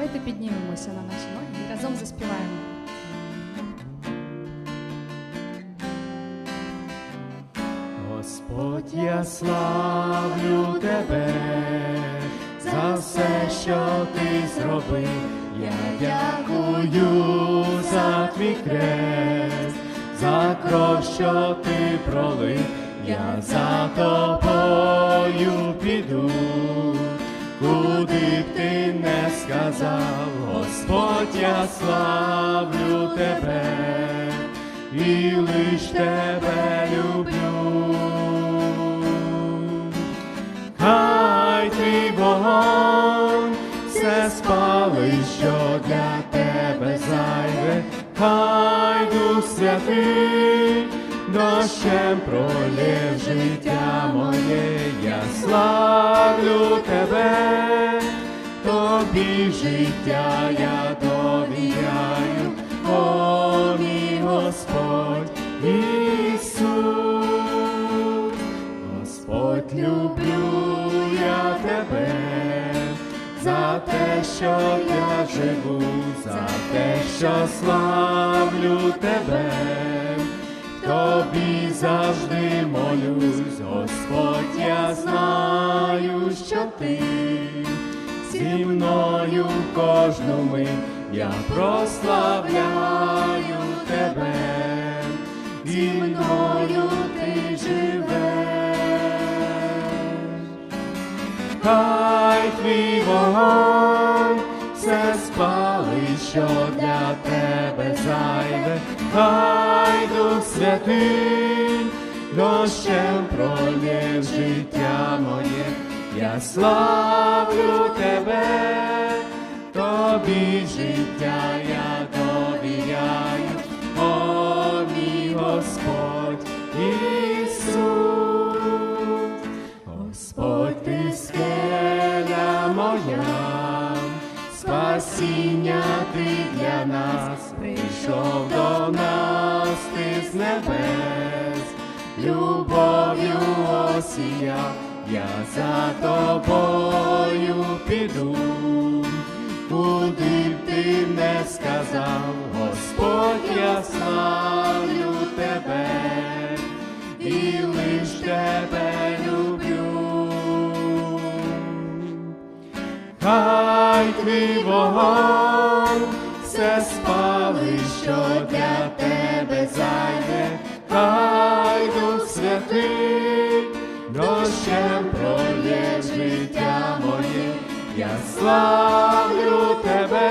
Давайте піднімемося на наші ноги і разом заспіваємо. Господь, я славлю тебе за все, що ти зробив. Я дякую за твій крест, за кров, що ти пролив. Я за тобою піду, сказав, Господь, я славлю тебе і лиш тебе люблю. Хай твій вогонь все спали, що для тебе зайве, хай Дух святий дощем пролє життя моє, я славлю тебе, тобі життя я довіряю, о мій Господь Ісус. Господь, люблю я тебе за те, що я живу, за те, що славлю тебе, тобі завжди молюсь, Господь, я знаю, що ти зі мною кожну мить. Я прославляю тебе, зі мною ти живеш. Хай твій вогонь все спали, що для тебе зайве, хай Дух Святий дощем пролє життя моє, я славлю тебе, тобі життя я довіряю, о мій Господь Ісус. Господь, ти скеля моя, спасіння ти для нас, прийшов до нас ти з небес, любов'ю осія, я за тобою піду, куди б ти не сказав, Господь, я славлю тебе. І лиш тебе люблю. Хай твій вогонь все спали, що для тебе зайде, хай Дух Святий дощем пролє життя моє, я славлю тебе,